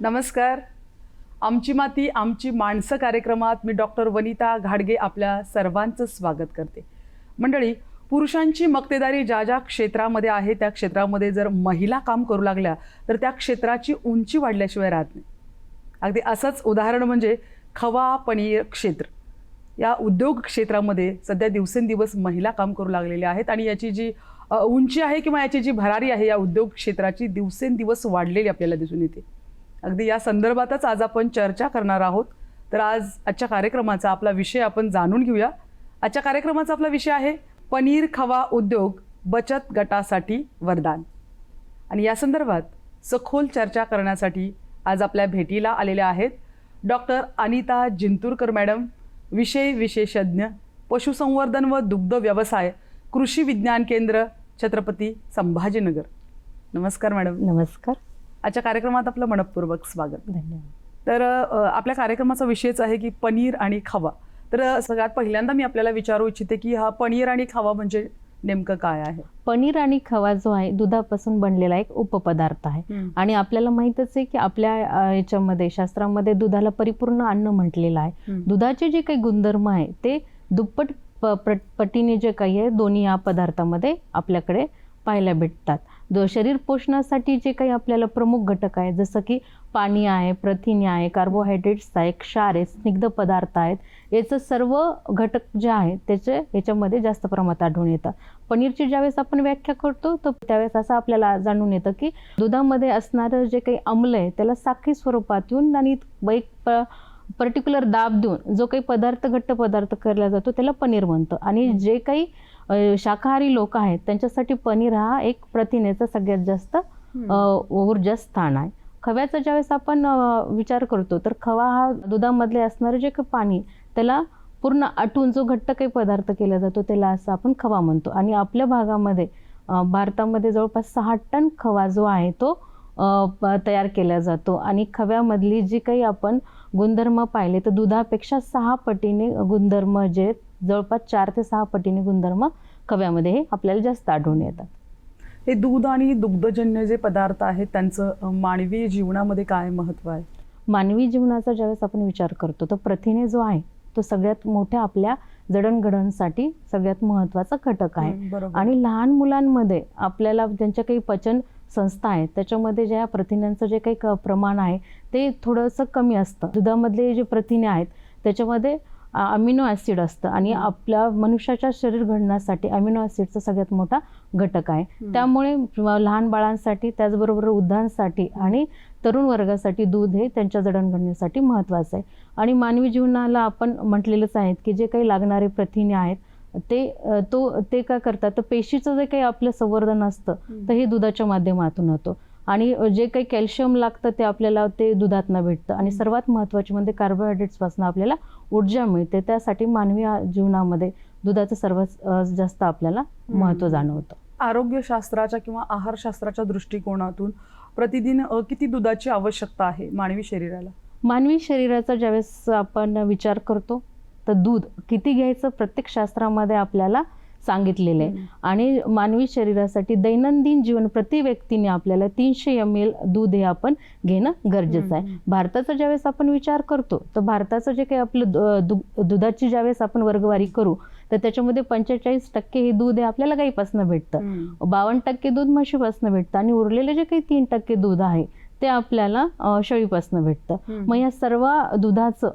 नमस्कार. आमची माती आमची माणसं कार्यक्रमात मी डॉक्टर वनिता घाडगे आपल्या सर्वांचं स्वागत करते. मंडळी पुरुषांची मक्तेदारी ज्या ज्या क्षेत्रामध्ये आहे त्या क्षेत्रामध्ये जर महिला काम करू लागल्या तर त्या क्षेत्राची उंची वाढल्याशिवाय राहत नाही. अगदी असंच उदाहरण म्हणजे खवा पनीर क्षेत्र. या उद्योग क्षेत्रामध्ये सध्या दिवसेंदिवस महिला काम करू लागलेल्या आहेत आणि याची जी उंची आहे किंवा याची जी भरारी आहे या उद्योग क्षेत्राची दिवसेंदिवस वाढलेली आपल्याला दिसून येते. अगदी या संदर्भातच आज आपण चर्चा करणार आहोत. तर आज आजच्या कार्यक्रमाचा आपला विषय आपण जाणून घेऊया. आजच्या कार्यक्रमाचा आपला विषय आहे पनीर खवा उद्योग बचत गटासाठी वरदान. आणि या संदर्भात सखोल चर्चा करण्यासाठी आज आपल्या भेटीला आलेल्या आहेत डॉक्टर अनिता जिंतूरकर मॅडम. विषय विशेषज्ञ पशुसंवर्धन व दुग्ध व्यवसाय कृषी विज्ञान केंद्र छत्रपती संभाजीनगर. नमस्कार मॅडम. नमस्कार. आजच्या कार्यक्रमात आपलं मनपूर्वक स्वागत. धन्यवाद. तर आपल्या कार्यक्रमाचा विषयच आहे की पनीर आणि खवा. तर सगळ्यात पहिल्यांदा मी आपल्याला विचारू इच्छिते की हा पनीर आणि खवा म्हणजे नेमकं काय आहे? पनीर आणि खवा जो आहे दुधापासून बनलेला एक उपपदार्थ आहे. आणि आपल्याला माहीतच आहे की आपल्या याच्यामध्ये शास्त्रामध्ये दुधाला परिपूर्ण अन्न म्हटलेलं आहे. दुधाचे जे काही गुणधर्म आहे ते दुप्पट पटीने जे काही आहे दोन्ही या पदार्थामध्ये आपल्याकडे पाहायला भेटतात. दो शरीर पोषणासाठी जे काही आपल्याला प्रमुख घटक आहे जसं की पाणी आहे प्रथिने आहे कार्बोहायड्रेट्स आहे क्षार आहे स्निग्ध पदार्थ आहेत याचं सर्व घटक जे आहेत त्याचे याच्यामध्ये जास्त प्रमाणात आढळून येतात. पनीरची ज्यावेळेस आपण व्याख्या करतो तर त्यावेळेस असं आपल्याला जाणून येतं की दुधामध्ये असणारं जे काही अम्ल आहे त्याला साखळी स्वरूपात येऊन आणि एक प- पर्टिक्युलर दाब देऊन जो काही पदार्थ घट्ट पदार्थ केला जातो त्याला पनीर म्हणतं. आणि जे काही शाकाहारी लोक आहेत त्यांच्यासाठी पनीर हा एक प्रथिनेचा सगळ्यात जास्त ऊर्जा स्थान आहे. खव्याचा ज्यावेळेस आपण विचार करतो तर खवा हा दुधामधले असणारं जे काही पाणी त्याला पूर्ण आटून जो घट्ट काही पदार्थ केला जातो त्याला असं आपण खवा म्हणतो. आणि आपल्या भागामध्ये भारतामध्ये जवळपास सहा टन खवा जो आहे तो तयार केला जातो. आणि खव्यामधली जी काही आपण गुणधर्म पाहिले तर दुधापेक्षा सहा पटीने गुणधर्म जे जवळपास चार ते सहा पटीने गुणधर्म खव्यामध्ये हे आपल्याला जास्त आढळून येतात. हे दूध आणि दुग्धजन्य जे पदार्थ आहेत त्यांचं मानवी जीवनामध्ये काय महत्त्व आहे? मानवी जीवनाचा ज्यावेळेस आपण विचार करतो तर प्रथिने जो आहे तो सगळ्यात मोठ्या आपल्या जडणघडणसाठी सगळ्यात महत्त्वाचा घटक आहे. आणि लहान मुलांमध्ये आपल्याला त्यांच्या काही पचन संस्था आहेत त्याच्यामध्ये ज्या प्रथिन्यांचं जे काही प्रमाण आहे ते थोडंसं कमी असतं. दुधामधले जे प्रथिने आहेत त्याच्यामध्ये अमिनो ॲसिड असतं आणि. आपल्या मनुष्याच्या शरीर घडण्यासाठी अमिनो ॲसिडचा सगळ्यात मोठा घटक आहे. त्यामुळे लहान बाळांसाठी त्याचबरोबर वृद्धांसाठी आणि तरुण वर्गासाठी दूध हे त्यांच्या जडणघडणीसाठी महत्त्वाचं आहे. आणि मानवी जीवनाला आपण म्हटलेलंच आहे की जे काही लागणारे प्रथिने आहेत ते तो ते काय करतात? तर पेशीचं जे काही आपलं संवर्धन असतं तर हे दुधाच्या माध्यमातून होतं. आणि जे काही कॅल्शियम लागतं ते आपल्याला ते दुधातनं भेटतं. आणि सर्वात महत्त्वाचे म्हणजे कार्बोहायड्रेट्सपासून आपल्याला ऊर्जा मिळते. त्यासाठी मानवी जीवनामध्ये दुधाचं सर्वात जास्त आपल्याला महत्त्व. जाणवतं. आरोग्यशास्त्राच्या किंवा आहारशास्त्राच्या दृष्टिकोनातून प्रतिदिन किती दुधाची आवश्यकता आहे मानवी शरीराला? मानवी शरीराचा ज्यावेळेस आपण विचार करतो तर दूध किती घ्यायचं प्रत्येक शास्त्रामध्ये आपल्याला सांगितलेलं आहे आणि मानवी शरीरासाठी दैनंदिन जीवन प्रति व्यक्तीने आपल्याला तीनशे एम एल दूध हे आपण घेणं गरजेचं आहे. भारताचा ज्यावेळेस आपण विचार करतो तर भारताचं जे काही आपलं दुधाची ज्यावेळेस आपण वर्गवारी करू तर त्याच्यामध्ये पंचेचाळीस टक्के हे दूध हे आपल्याला गाईपासून भेटतं. बावन्न टक्के दूध म्हशीपासून भेटतं आणि उरलेले जे काही तीन टक्के दूध आहे ते आपल्याला शेळीपासून भेटतं. मग या सर्व दुधाचं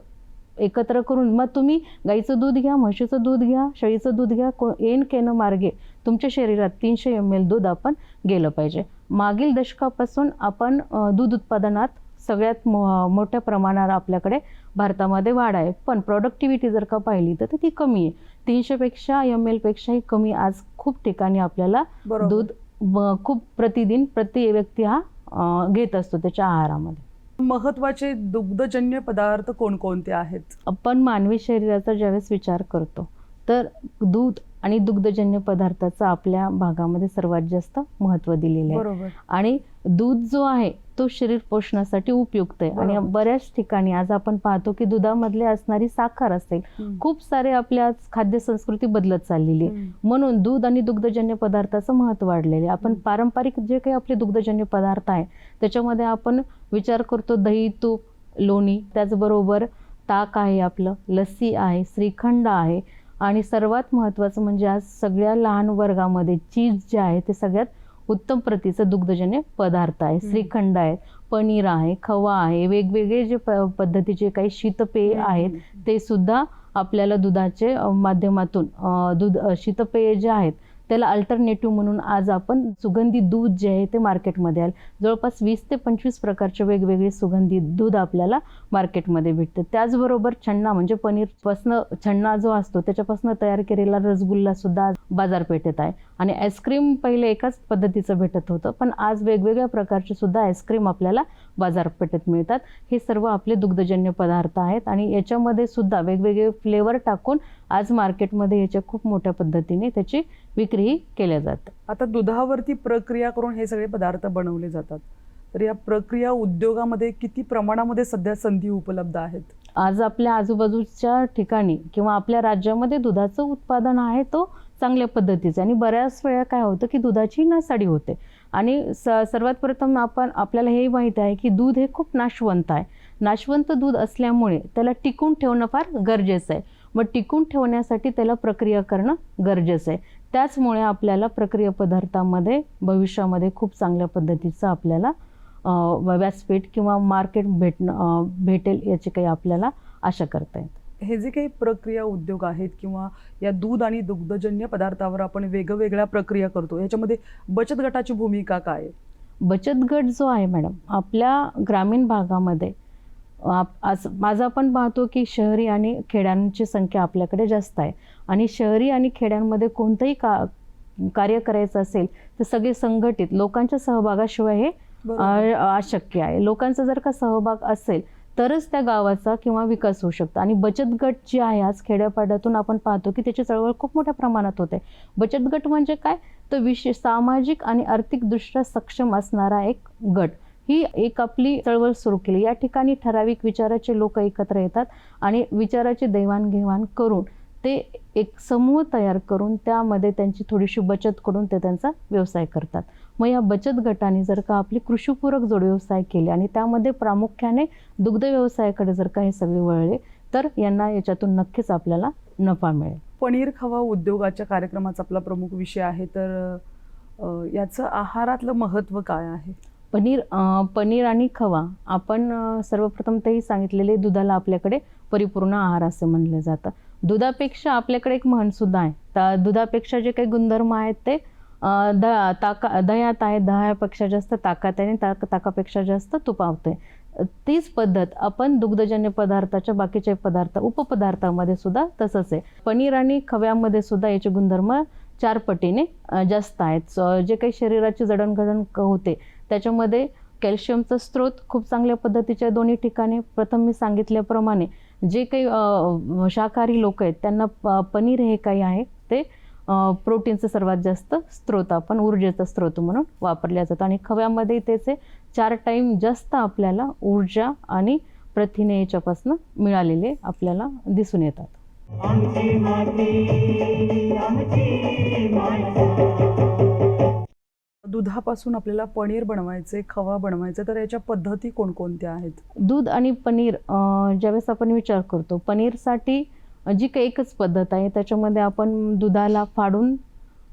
एकत्र करून मग तुम्ही गाईचं दूध घ्या म्हशीचं दूध घ्या शेळीचं दूध घ्या को एन केनं मार्गे तुमच्या शरीरात तीनशे एम एल दूध आपण गेलं पाहिजे. मागील दशकापासून आपण दूध उत्पादनात सगळ्यात मो मोठ्या प्रमाणात आपल्याकडे भारतामध्ये वाढ आहे. पण प्रोडक्टिव्हिटी जर का पाहिली तर ती कमी आहे. तीनशेपेक्षा एम एलपेक्षाही कमी आज खूप ठिकाणी आपल्याला. दूध खूप प्रतिदिन प्रति व्यक्ती हा घेत असतो त्याच्या आहारामध्ये. महत्त्वाचे दुग्धजन्य पदार्थ कोणकोणते आहेत आपण मानवी शरीराचा ज्यावेळेस विचार करतो तर दूध आणि दुग्धजन्य पदार्थाचं आपल्या भागामध्ये सर्वात जास्त महत्त्व दिलेलं आहे बरोबर आणि दूध जो आहे तो शरीर पोषणासाठी उपयुक्त आहे आणि. बऱ्याच ठिकाणी आज आपण पाहतो की दुधामधले असणारी साखर असेल हम्म. खूप सारे आपल्या खाद्य संस्कृती बदलत चाललेली आहे. म्हणून दूध आणि दुग्धजन्य पदार्थाचं महत्त्व वाढलेले आपण. पारंपरिक जे काही आपले दुग्धजन्य पदार्थ आहे त्याच्यामध्ये आपण विचार करतो दही तूप लोणी त्याचबरोबर ताक आहे आपलं लस्सी आहे श्रीखंड आहे. आणि सर्वात महत्त्वाचं म्हणजे आज सगळ्या लहान वर्गामध्ये चीज जे आहे ते सगळ्यात उत्तम प्रतीचं दुग्धजन्य पदार्थ आहे. श्रीखंड आहे पनीर आहे खवा आहे वेगवेगळे जे प पद्धतीचे काही शीतपेय आहेत ते सुद्धा आपल्याला दुधाचे माध्यमातून दूध शीतपेय जे आहेत त्याला अल्टरनेटिव्ह म्हणून आज आपण सुगंधी दूध जे आहे ते मार्केटमध्ये आलं. जवळपास वीस ते पंचवीस प्रकारचे वेगवेगळे सुगंधी दूध आपल्याला मार्केटमध्ये भेटतं. त्याचबरोबर छन्ना म्हणजे पनीरपासनं छन्ना जो असतो त्याच्यापासून तयार केलेला रसगुल्ला सुद्धा आज बाजारपेठेत आहे. आणि आईस्क्रीम पहिले एकाच पद्धतीचं भेटत होतं पण आज वेगवेगळ्या प्रकारचे सुद्धा आईस्क्रीम आपल्याला बाजारपेठेत मिळतात. हे सर्व आपले दुग्धजन्य पदार्थ आहेत आणि याच्यामध्ये सुद्धा वेगवेगळे फ्लेवर टाकून आज मार्केटमध्ये याच्या खूप मोठ्या पद्धतीने त्याची विक्रीही केल्या जाते आता दुधावरती प्रक्रिया करून हे सगळे पदार्थ बनवले जातात. तर या प्रक्रिया उद्योगामध्ये किती प्रमाणामध्ये सध्या संधी उपलब्ध आहेत? आज आपल्या आजूबाजूच्या ठिकाणी किंवा आपल्या राज्यामध्ये दुधाचं उत्पादन आहे तो चांगल्या पद्धतीचं. आणि बऱ्याच वेळा काय होतं की दुधाची नासाडी होते. आणि स सर्वात प्रथम आपण आपल्याला हे माहीत आहे की दूध हे खूप नाशवंत आहे. नाशवंत दूध असल्यामुळे त्याला टिकून ठेवणं फार गरजेचं आहे. मग टिकून ठेवण्यासाठी त्याला प्रक्रिया करणं गरजेचं आहे. त्याचमुळे आपल्याला प्रक्रिया पदार्थामध्ये भविष्यामध्ये खूप चांगल्या पद्धतीचं आपल्याला व्यासपीठ किंवा मार्केट भेटणं भेटेल याची काही आपल्याला आशा करता येते. हे जे काही प्रक्रिया उद्योग आहेत किंवा या दूध आणि दुग्धजन्य पदार्थावर आपण वेगवेगळ्या प्रक्रिया करतो याच्यामध्ये बचत गटाची भूमिका काय? बचत गट जो आहे मॅडम आपल्या ग्रामीण भागामध्ये आप- आज माझं आपण पाहतो की शहरी आणि खेड्यांची संख्या आपल्याकडे जास्त आहे. आणि शहरी आणि खेड्यांमध्ये कोणतंही का कार्य करायचं असेल तर सगळे संघटित लोकांच्या सहभागाशिवाय हे अशक्य आहे. लोकांचा जर का सहभाग असेल तरच त्या गावाचा किंवा विकास होऊ शकतो. आणि बचत गट जे आहे आज खेड्यापाड्यातून आपण पाहतो की त्याची चळवळ खूप मोठ्या प्रमाणात होते. बचत गट म्हणजे काय? तर विशेष सामाजिक आणि आर्थिकदृष्ट्या सक्षम असणारा एक गट. ही एक आपली चळवळ सुरू केली. या ठिकाणी ठराविक विचाराचे लोक एकत्र येतात आणि विचाराची देवाणघेवाण करून ते एक समूह तयार करून त्यामध्ये त्यांची थोडीशी बचत करून ते त्यांचा व्यवसाय करतात. मग या बचत गटाने जर का आपली कृषीपूरक जोड व्यवसाय केले आणि त्यामध्ये प्रामुख्याने दुग्ध व्यवसायाकडे जर का हे सगळे वळले तर यांना याच्यातून नक्कीच आपल्याला नफा मिळेल. पनीर खवा उद्योगाच्या कार्यक्रमाचा आपला प्रमुख विषय आहे तर याचं आहारातलं महत्त्व काय आहे? पनीर पनीर आणि खवा आपण सर्वप्रथम तेही सांगितलेले दुधाला आपल्याकडे परिपूर्ण आहार असे म्हणलं जातं. दुधापेक्षा आपल्याकडे एक म्हणसुद्धा आहे. तर दुधापेक्षा जे काही गुणधर्म आहेत ते द ताका दह्यात आहे दह्यापेक्षा जास्त ताकात आहे आणि ताक ताकापेक्षा जास्त तुपावते तीच पद्धत आपण दुग्धजन्य पदार्थाच्या बाकीचे पदार्थ उपपदार्थामध्ये सुद्धा तसंच आहे. पनीर आणि खव्यामध्ये सुद्धा याचे गुणधर्म चार पटीने जास्त आहेत. जे काही शरीराची जडणघडण होते त्याच्यामध्ये कॅल्शियमचा स्रोत खूप चांगल्या पद्धतीच्या दोन्ही ठिकाणी. प्रथम मी सांगितल्याप्रमाणे जे काही शाकाहारी लोक आहेत त्यांना प- पनीर हे काही आहे ते प्रोटीनचं सर्वात जास्त स्रोत आपण ऊर्जेचा स्रोत म्हणून वापरल्या जातं आणि खव्यामध्ये त्याचे चार टाईम जास्त आपल्याला ऊर्जा आणि प्रथिने याच्यापासून मिळालेले आपल्याला दिसून येतात. दुधापासून आपल्याला पनीर बनवायचे खवा बनवायचे तर याच्या पद्धती कोणकोणत्या आहेत? दूध आणि पनीर ज्यावेळेस आपण विचार करतो पनीरसाठी जी काही एकच पद्धत आहे त्याच्यामध्ये आपण दुधाला फाडून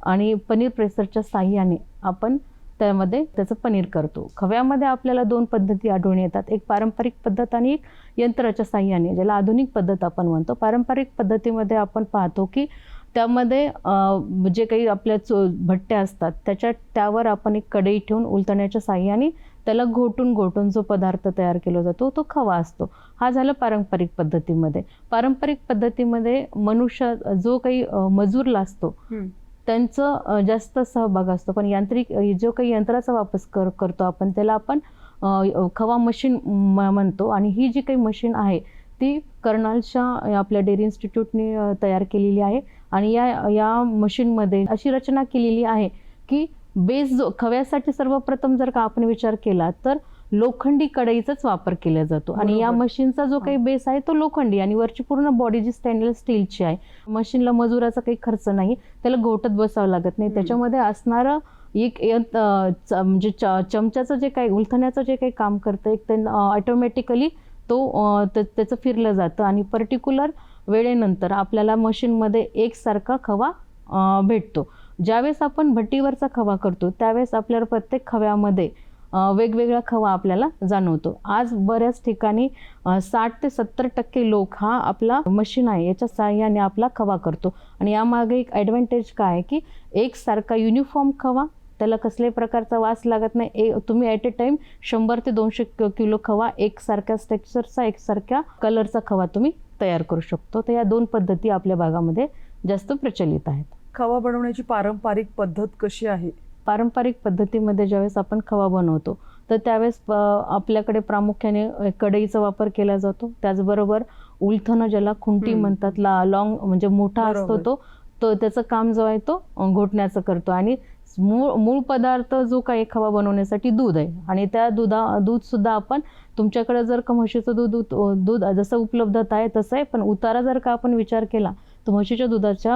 आणि पनीर प्रेसरच्या साह्याने आपण त्यामध्ये त्याचं पनीर करतो. खव्यामध्ये आपल्याला दोन पद्धती आढळून येतात. एक पारंपरिक पद्धत आणि एक यंत्राच्या साह्याने ज्याला आधुनिक पद्धत आपण म्हणतो. पारंपरिक पद्धतीमध्ये आपण पाहतो की त्यामध्ये जे काही आपल्या चो भट्ट्या असतात त्याच्या त्यावर आपण एक कढई ठेवून उलटण्याच्या साह्याने त्याला घोटून घोटून जो पदार्थ तयार केला जातो तो खवा असतो. हा झाला पारंपरिक पद्धतीमध्ये. पारंपरिक पद्धतीमध्ये मनुष्य जो काही मजूर असतो हम्म. त्यांचं जास्त सहभाग असतो. पण यांत्रिक जो काही यंत्राचा वापर कर करतो आपण त्याला आपण खवा मशीन म्हणतो. आणि ही जी काही मशीन आहे ती कर्नालच्या आपल्या डेअरी इन्स्टिट्यूटने तयार केलेली आहे. आणि या या मशीनमध्ये अशी रचना केलेली आहे की बेस जो खव्यासाठी सर्वप्रथम जर का आपण विचार केला तर लोखंडी कढईचाच वापर केला जातो. आणि या. मशीनचा जो काही बेस आहे तो लोखंडी आणि वरची पूर्ण बॉडी जी स्टेनलेस स्टीलची आहे मशीनला मजुराचा काही खर्च नाही त्याला घोटत बसावं लागत नाही. त्याच्यामध्ये असणारं एक म्हणजे च- चमच्याचं जे काही उलथण्याचं जे काही काम करतं एक ते ऑटोमॅटिकली तो त्याचं फिरलं जातं. आणि पर्टिक्युलर वेळेनंतर आपल्याला मशीनमध्ये एकसारखा खवा भेटतो. ज्यावेळेस आपण भट्टीवरचा खवा करतो त्यावेळेस आपल्याला प्रत्येक खव्यामध्ये वेगवेगळा खवा आपल्याला जाणवतो. आज बऱ्याच ठिकाणी साठ ते सत्तर टक्के लोक हा आपला मशीन आहे याच्या साहाय्याने आपला खवा करतो. आणि यामागे एक ॲडव्हान्टेज काय आहे की एकसारखा युनिफॉर्म खवा त्याला कसल्याही प्रकारचा वास लागत नाही. ए तुम्ही ॲट ए टाइम शंभर ते दोनशे किलो खवा एकसारख्या स्ट्रक्चरचा एकसारख्या कलरचा खवा तुम्ही तयार करू शकतो. तर या दोन पद्धती आपल्या भागामध्ये जास्त प्रचलित आहेत. खवा बनवण्याची पारंपरिक पद्धत कशी आहे? पारंपरिक पद्धतीमध्ये ज्यावेळेस आपण खवा बनवतो तर त्यावेळेस आपल्याकडे प्रामुख्याने कढईचा वापर केला जातो. त्याचबरोबर उलथणं ज्याला खुंटी. म्हणतात ला लॉंग म्हणजे मोठा असतो. तो तो त्याचं काम जो आहे तो घोटण्याचं करतो. आणि मूळ मूळ पदार्थ जो काही खवा बनवण्यासाठी दूध आहे. आणि त्या दुधा दूध सुद्धा आपण तुमच्याकडे जर का म्हशीचं दूध दूध जसं उपलब्धता आहे तसं आहे. पण उतारा जर का आपण विचार केला म्हशीच्या दुधाच्या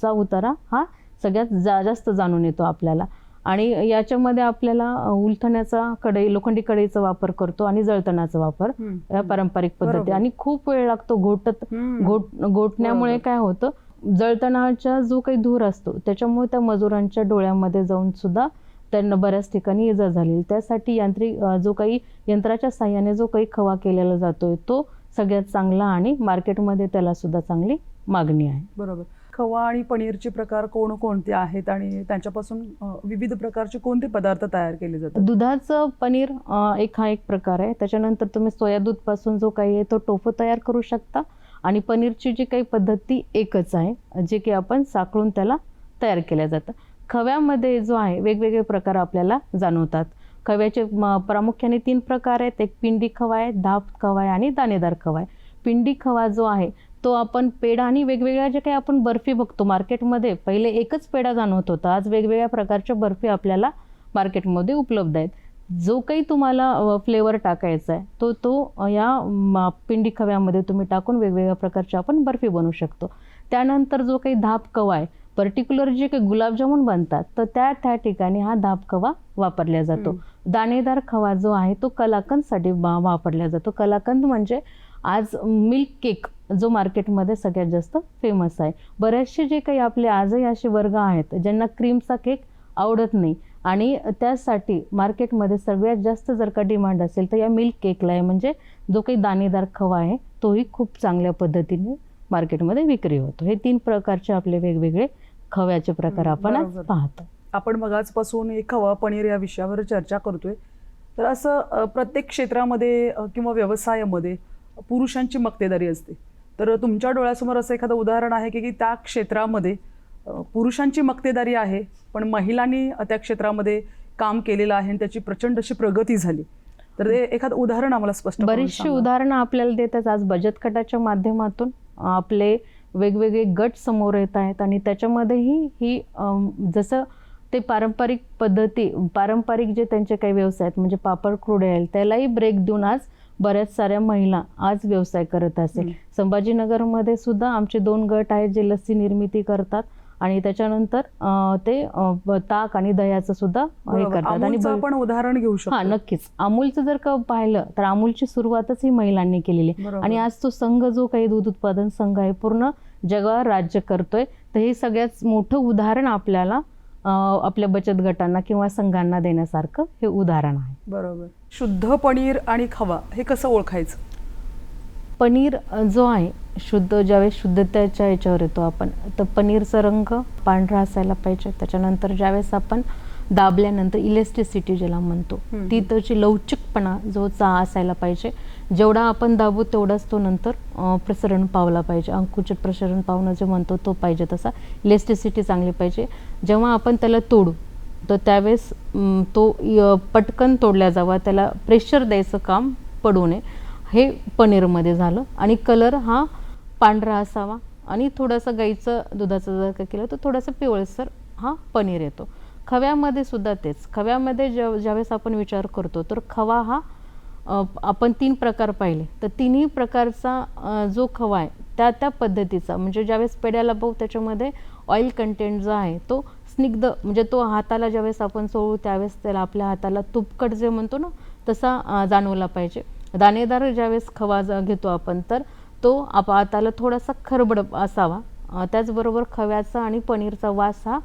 चा उतारा हा सगळ्यात जा जास्त जाणून येतो आपल्याला आणि याच्यामध्ये आपल्याला उलथण्याचा कढई लोखंडी कढईचा वापर करतो आणि जळतणाचा वापर. या पारंपरिक पद्धती. आणि खूप वेळ लागतो घोटत. घोट घोटण्यामुळे. काय होतं जळतणाचा जो काही धूर असतो त्याच्यामुळे त्या मजुरांच्या डोळ्यामध्ये जाऊन सुद्धा त्यांना बऱ्याच ठिकाणी इजा झाली त्यासाठी यांत्रिक जो काही यंत्राच्या साह्याने जो काही खवा केलेला जातोय तो सगळ्यात चांगला आणि मार्केटमध्ये त्याला सुद्धा चांगली मागणी आहे. बरोबर. खवा आणि पनीरचे प्रकार कोणकोणते आहेत आणि त्यांच्यापासून विविध प्रकारचे कोणते पदार्थ तयार केले जातात? दुधाचं पनीर एक हा एक प्रकार आहे. त्याच्यानंतर तुम्ही सोया दूधपासून जो काही आहे तो टोफू तयार करू शकता आणि पनीरची जी काही पद्धत एकच आहे जे की आपण साखळून त्याला तयार केलं जातं खव्यामध्ये जो आहे वेगवेगळे प्रकार आपल्याला जाणवतात. खव्याचे प्रामुख्याने तीन प्रकार आहेत. एक पिंडी खवा आहे धाप खवा आहे आणि दाणेदार खवा आहे. पिंडी खवा जो आहे तो आपण पेढा आणि वेगवेगळ्या जे काही आपण बर्फी बघतो मार्केटमध्ये पहिले एकच पेढा जाणवत होता. आज वेगवेगळ्या प्रकारच्या बर्फी आपल्याला मार्केटमध्ये उपलब्ध आहेत. जो काही तुम्हाला फ्लेवर टाकायचा आहे तो तो या म, पिंडी खव्यामध्ये तुम्ही टाकून वेगवेगळ्या प्रकारच्या आपण बर्फी बनवू शकतो. त्यानंतर जो काही धाप कवा आहे पर्टिक्युलर जे काही गुलाबजामुन बनतात तर त्या त्या ठिकाणी हा धाप खवा वापरला जातो. दाणेदार खवा जो आहे तो कलाकंदसाठी वापरला जातो. कलाकंद म्हणजे आज मिल्क केक जो मार्केटमध्ये सगळ्यात जास्त फेमस आहे. बरेचसे जे काही आपले आजही असे वर्ग आहेत ज्यांना क्रीमचा केक आवडत नाही आणि त्यासाठी मार्केटमध्ये सगळ्यात जास्त जर का डिमांड असेल तर या मिल्क केकला आहे. म्हणजे जो काही दाणेदार खवा आहे तोही खूप चांगल्या पद्धतीने मार्केटमध्ये विक्री होतो. हे तीन प्रकारचे आपले वेगवेगळे खव्याचे प्रकार आपण आज. पाहतो. आपण मगाचपासून हे खवा पनीर या विषयावर चर्चा करतोय. तर असं प्रत्येक क्षेत्रामध्ये किंवा व्यवसायामध्ये पुरुषांची मक्तेदारी असते. तर तुमच्या डोळ्यासमोर असं एखादं उदाहरण आहे की की त्या क्षेत्रामध्ये पुरुषांची मक्तेदारी आहे पण महिलांनी त्या क्षेत्रामध्ये काम केलेलं आहे आणि त्याची प्रचंड अशी प्रगती झाली तर ते एखादं उदाहरण आम्हाला स्पष्ट बरीचशी. उदाहरणं आपल्याला देतात आज बचत गटाच्या माध्यमातून आपले वेगवेगळे गट समोर येत आहेत आणि त्याच्यामध्येही ही जसं ते पारंपरिक पद्धती पारंपरिक जे त्यांचे काही व्यवसाय आहेत म्हणजे पापड क्रूडेल त्यालाही ब्रेक देऊन आज बऱ्याच साऱ्या महिला आज व्यवसाय करत असेल. संभाजीनगरमध्ये सुद्धा आमचे दोन गट आहेत जे लस्सी निर्मिती करतात आणि त्याच्यानंतर ते ताक आणि दह्याचं सुद्धा हे. करतात आणि आपण उदाहरण घेऊ हा शकतो नक्कीच अमूलचं जर का पाहिलं तर अमूलची सुरुवातच ही महिलांनी केलेली. आणि आज तो संघ जो काही दूध उत्पादन संघ आहे पूर्ण जगावर राज्य करतोय तर हे सगळ्यात मोठं उदाहरण आपल्याला आपल्या बचत गटांना किंवा संघांना देण्यासारखं हे उदाहरण आहे. बरोबर. शुद्ध पनीर आणि खवा हे कसं ओळखायचं? पनीर जो आहे शुद्ध ज्यावेळेस शुद्धतेच्या याच्यावर येतो आपण तर पनीरचा रंग पांढरा असायला पाहिजे. त्याच्यानंतर ज्यावेळेस आपण दाबल्यानंतर इलेस्टिसिटी ज्याला म्हणतो. ती त्याची लवचिकपणा जो चा असायला पाहिजे. जेवढा आपण दाबू तेवढाच तो नंतर प्रसरण पावला पाहिजे. अंकुचित प्रसरण पावणं जे म्हणतो तो पाहिजे तसा. इलेस्टिसिटी चांगली पाहिजे. जेव्हा आपण त्याला तोडू तर त्यावेळेस तो पटकन तोडला जावा. त्याला प्रेशर द्यायचं काम पडू नये. हे पनीरमध्ये झालं. आणि कलर हा पांढरा असावा. आणि थोडंसं गाईचं दुधाचं जर का केलं तर थोडंसं पिवळसर हा पनीर येतो. खव्यामध्ये सुद्धा तेच. खव्यामध्ये ज्या ज्यावेळेस आपण विचार करतो तर खवा हा आपण तीन प्रकार पाहिले. तर तिन्ही प्रकारचा जो खवा आहे त्या त्या पद्धतीचा म्हणजे ज्यावेळेस पेड्याला पाहू त्याच्यामध्ये ऑइल कंटेंट जो आहे तो स्निग्ध म्हणजे तो हाताला ज्यावेळेस आपण चोळू त्यावेळेस त्याला आपल्या हाताला तुपकट जे म्हणतो ना तसा जाणवला पाहिजे. दाणेदार ज्यावेळेस खवा घेतो आपण तर तो आप हाताला थोडासा खरबड असावा. त्याचबरोबर खव्याचा आणि पनीरचा वास हा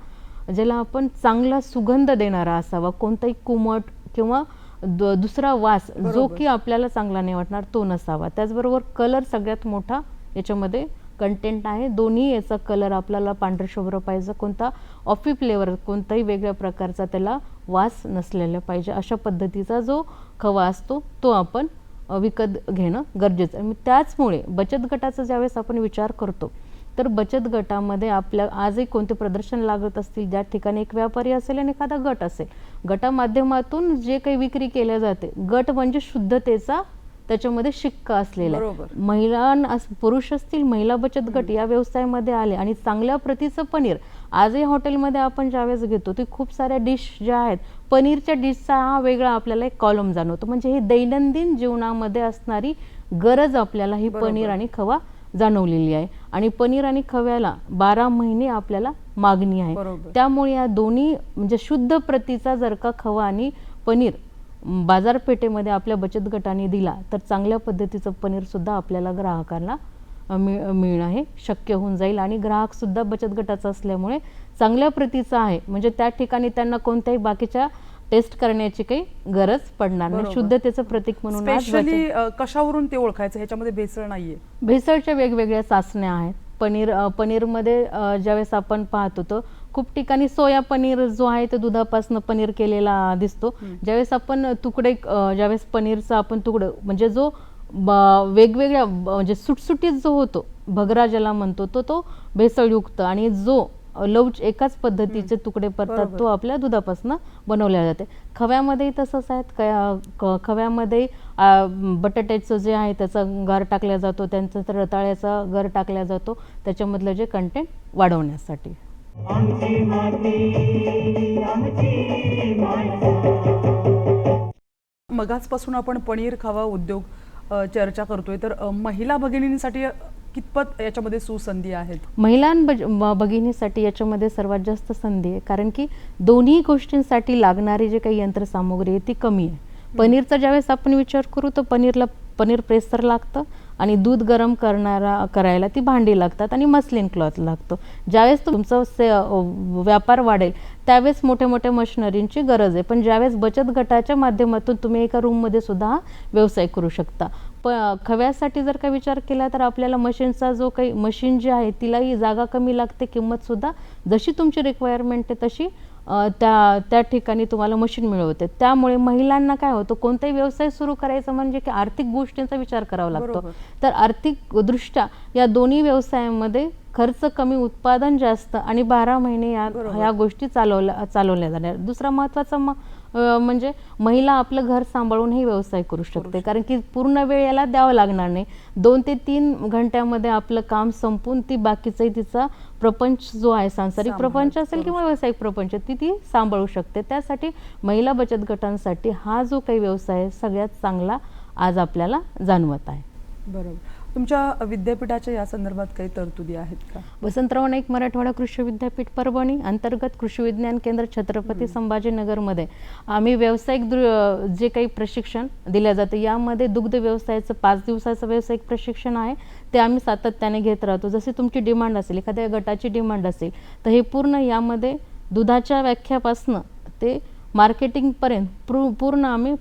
ज्याला आपण चांगला सुगंध देणारा असावा कोणताही कुमट किंवा दुसरा वास जो. की आपल्याला चांगला नाही वाटणार तो नसावा. त्याचबरोबर कलर सगळ्यात मोठा याच्यामध्ये कंटेंट आहे. दोन्ही याचा कलर आपल्याला पांढरं शुभ्र पाहिजे. कोणता ऑफी फ्लेवर कोणताही वेगळ्या प्रकारचा त्याला वास नसलेला पाहिजे. अशा पद्धतीचा जो खवा असतो तो आपण विकत घेणं गरजेचं आहे. त्याचमुळे बचत गटाचा ज्यावेळेस आपण विचार करतो तर बचत गटामध्ये आपल्या आजही कोणते प्रदर्शन लागत असतील ज्या ठिकाणी एक व्यापारी असेल आणि एखादा गट असेल गटामाध्यमातून जे काही विक्री केल्या जाते गट म्हणजे शुद्धतेचा त्याच्यामध्ये शिक्का असलेला. महिला अस- पुरुष असतील महिला बचत गट या व्यवसायामध्ये आले आणि चांगल्या प्रतीचं पनीर आजही हॉटेलमध्ये आपण ज्यावेळेस घेतो ते खूप साऱ्या डिश ज्या आहेत पनीरच्या डिशचा हा वेगळा आपल्याला एक कॉलम जाणवतो म्हणजे ही दैनंदिन जीवनामध्ये असणारी गरज आपल्याला ही. पनीर आणि खवा जाणवलेली आहे. आणि पनीर आणि खव्याला बारा महिने आपल्याला मागणी आहे. त्यामुळे या दोन्ही म्हणजे शुद्ध प्रतीचा जर का खवा आणि पनीर बाजारपेठेमध्ये आपल्या बचत गटाने दिला तर चांगल्या पद्धतीचं पनीर सुद्धा आपल्याला ग्राहकांना मिळणं हे शक्य होऊन जाईल. आणि ग्राहक सुद्धा बचत गटाचा असल्यामुळे चांगल्या प्रतीचा आहे. म्हणजे त्या ठिकाणी त्यांना कोणत्याही बाकीच्या टेस्ट करण्याची काही गरज पडणार नाही. शुद्धतेचं प्रतीक म्हणून स्पेशली कशावरून ते ओळखायचं? ह्याच्यामध्ये भेसळ नाहीये. भेसळच्या वेगवेगळ्या चाचण्या आहेत. पनीर पनीरमध्ये ज्यावेळेस आपण पाहत होतो खूप ठिकाणी सोया पनीर जो आहे ते दुधापासून पनीर केलेला दिसतो. ज्यावेळेस आपण तुकडे ज्यावेळेस पनीरचा आपण तुकडं म्हणजे जो वेगवेगळ्या म्हणजे सुटसुटीत जो होतो भगरा ज्याला म्हणतो तो तो भेसळयुक्त. आणि जो लवच एकाच पद्धतीचे तुकडे पडतात. तो आपल्या दुधापासून बनवल्या जाते. खव्यामध्येही तसंच आहेत. खव्यामध्ये बटाट्याचं जे आहे त्याचा गर टाकला जातो त्यांचा तर रताळ्याचा गर टाकला जातो त्याच्यामधलं जे कंटेंट वाढवण्यासाठी. आमची माती आमची माणसं. मगाचपासून आपण पनीर खावा उद्योग चर्चा करतोय. तर महिला भगिनींसाठी कितपत याच्यामध्ये सुसंधी आहेत? महिलां भगिनीसाठी याच्यामध्ये सर्वात जास्त संधी आहे. कारण की दोन्ही गोष्टींसाठी लागणारी जे काही यंत्रसामुग्री आहे ती कमी आहे. पनीरचा ज्यावेळेस आपण विचार करू तर पनीरला पनीर प्रेसर लागतं आणि दूध गरम करणारा करायला ती भांडी लागतात आणि मस्लिन क्लॉथ लागतो. ज्यावेळेस तुमचा से व्यापार वाढेल त्यावेळेस मोठ्या मोठ्या मशिनरींची गरज आहे. पण ज्यावेळेस बचत गटाच्या माध्यमातून तुम्ही एका रूममध्ये सुद्धा व्यवसाय करू शकता. प खव्यासाठी जर का विचार केला तर आपल्याला मशीनचा जो काही मशीन जी आहे तिलाही जागा कमी लागते किंमतसुद्धा जशी तुमची रिक्वायरमेंट आहे तशी त्या त्या ठिकाणी तुम्हाला मशीन मिळवते त्यामुळे महिलांना काय होतं कोणताही व्यवसाय सुरू करायचा म्हणजे की आर्थिक गोष्टींचा विचार करावा लागतो. तर आर्थिक दृष्ट्या या दोन्ही व्यवसायामध्ये खर्च कमी उत्पादन जास्त आणि बारा महिने या. ह्या गोष्टी चालवल्या चालवल्या जाणार दुसरा महत्त्वाचा म अ, म्हणजे महिला आपलं घर सांभाळूनही व्यवसाय करू शकते. कारण की पूर्ण वेळ याला द्यावं लागणार नाही. दोन ते तीन घंट्यामध्ये आपलं काम संपून ती बाकीचाही तिचा प्रपंच जो आहे सांसारिक प्रपंच असेल किंवा व्यावसायिक प्रपंच ती ती सांभाळू शकते. त्यासाठी महिला बचत गटांसाठी हा जो काही व्यवसाय आहे सगळ्यात चांगला आज आपल्याला जाणवत आहे. बरोबर. तुमच्या विद्यापीठाच्या या संदर्भात काही तरतुदी आहेत का? वसंतराव नाईक मराठवाडा कृषी विद्यापीठ परभणी अंतर्गत कृषी विज्ञान केंद्र छत्रपती संभाजीनगरमध्ये. आम्ही व्यावसायिक जे काही प्रशिक्षण दिलं जातं यामध्ये दुग्ध व्यवसायाचं पाच दिवसाचं व्यावसायिक प्रशिक्षण आहे. ते आम्ही सातत्याने घेत राहतो. जशी तुमची डिमांड असेल एखाद्या गटाची डिमांड असेल तर हे पूर्ण यामध्ये दुधाच्या व्याख्यापासनं ते मार्केटिंगपर्यंत प्रू पूर्ण आम्ही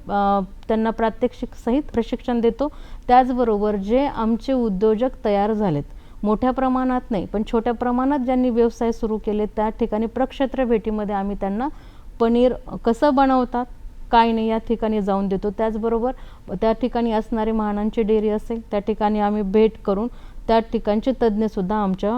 त्यांना प्रात्यक्षिक सहित प्रशिक्षण देतो. त्याचबरोबर जे आमचे उद्योजक तयार झालेत मोठ्या प्रमाणात नाही पण छोट्या प्रमाणात ज्यांनी व्यवसाय सुरू केले त्या ठिकाणी प्रक्षेत्र भेटीमध्ये आम्ही त्यांना पनीर कसं बनवतात काय नाही या ठिकाणी जाऊन देतो. त्याचबरोबर त्या ठिकाणी असणारी महानांची डेअरी असेल त्या ठिकाणी आम्ही भेट करून त्या ठिकाणचे तज्ज्ञसुद्धा आमच्या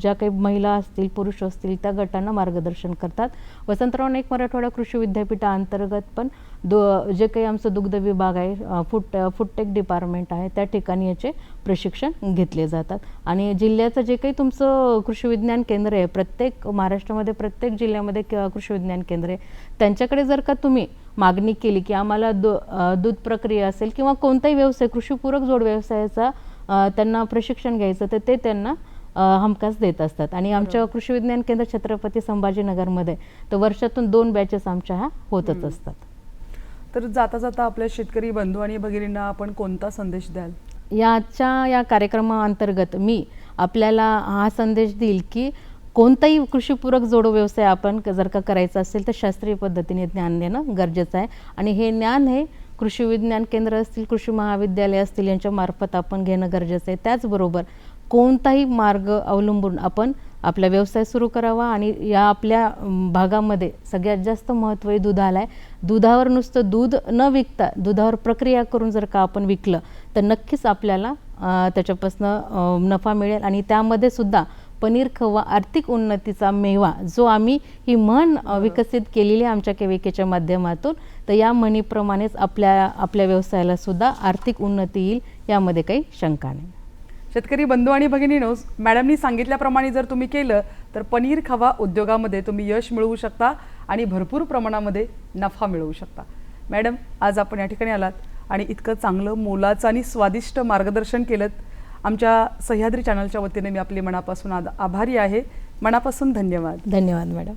ज्या काही महिला असतील पुरुष असतील त्या गटांना मार्गदर्शन करतात. वसंतराव नाईक मराठवाडा कृषी विद्यापीठाअंतर्गत पण दो जे काही आमचं दुग्ध विभाग आहे फूड फूडटेक डिपार्टमेंट आहे त्या ठिकाणी याचे प्रशिक्षण घेतले जातात. आणि जिल्ह्याचं जे काही तुमचं कृषी विज्ञान केंद्र आहे प्रत्येक महाराष्ट्रामध्ये प्रत्येक जिल्ह्यामध्ये क- कृषी विज्ञान केंद्र आहे त्यांच्याकडे जर का तुम्ही मागणी केली की आम्हाला दु दूध प्रक्रिया असेल किंवा कोणताही व्यवसाय कृषीपूरक जोड व्यवसायाचा त्यांना प्रशिक्षण घ्यायचं तर ते त्यांना हमखास देत असतात. आणि आमच्या कृषी विज्ञान केंद्र छत्रपती संभाजीनगरमध्ये तर वर्षातून दोन बॅचेस आमच्या ह्या होतच असतात. तर जाता जाता आपल्या शेतकरी बंधू आणि भगिनींना आपण कोणता संदेश द्याल? याच्या या कार्यक्रमाअंतर्गत मी आपल्याला हा संदेश देईल की कोणताही कृषीपूरक जोडो व्यवसाय आपण जर का करायचा असेल तर शास्त्रीय पद्धतीने ज्ञान देणं गरजेचं आहे. आणि हे ज्ञान हे कृषी विज्ञान केंद्र असतील कृषी महाविद्यालय असतील यांच्या मार्फत आपण घेणं गरजेचं आहे. त्याचबरोबर कोणताही मार्ग अवलंबून आपण आपला व्यवसाय सुरू करावा आणि या आपल्या भागामध्ये सगळ्यात जास्त महत्त्व हे दुधाला आहे. दुधावर नुसतं दूध न विकता दुधावर प्रक्रिया करून जर का आपण विकलं तर नक्कीच आपल्याला त्याच्यापासून नफा मिळेल आणि त्यामध्ये सुद्धा पनीर खवा आर्थिक उन्नतीचा मेवा जो आम्ही ही म्हण विकसित केलेली आहे आमच्या केविकेच्या माध्यमातून तर या म्हणीप्रमाणेच आपल्या आपल्या व्यवसायाला सुद्धा आर्थिक उन्नती येईल यामध्ये काही शंका नाही. शेतकरी बंधू आणि भगिनीनो मॅडमनी सांगितल्याप्रमाणे जर तुम्ही केलं तर पनीर खवा उद्योगामध्ये तुम्ही यश मिळवू शकता आणि भरपूर प्रमाणामध्ये नफा मिळवू शकता. मॅडम आज आपण या ठिकाणी आलात आणि इतकं चांगलं मोलाचं आणि स्वादिष्ट मार्गदर्शन केलं आमच्या सह्याद्री चॅनलच्या वतीने मी आपली मनापासून आभारी आहे. मनापासून धन्यवाद. धन्यवाद मॅडम.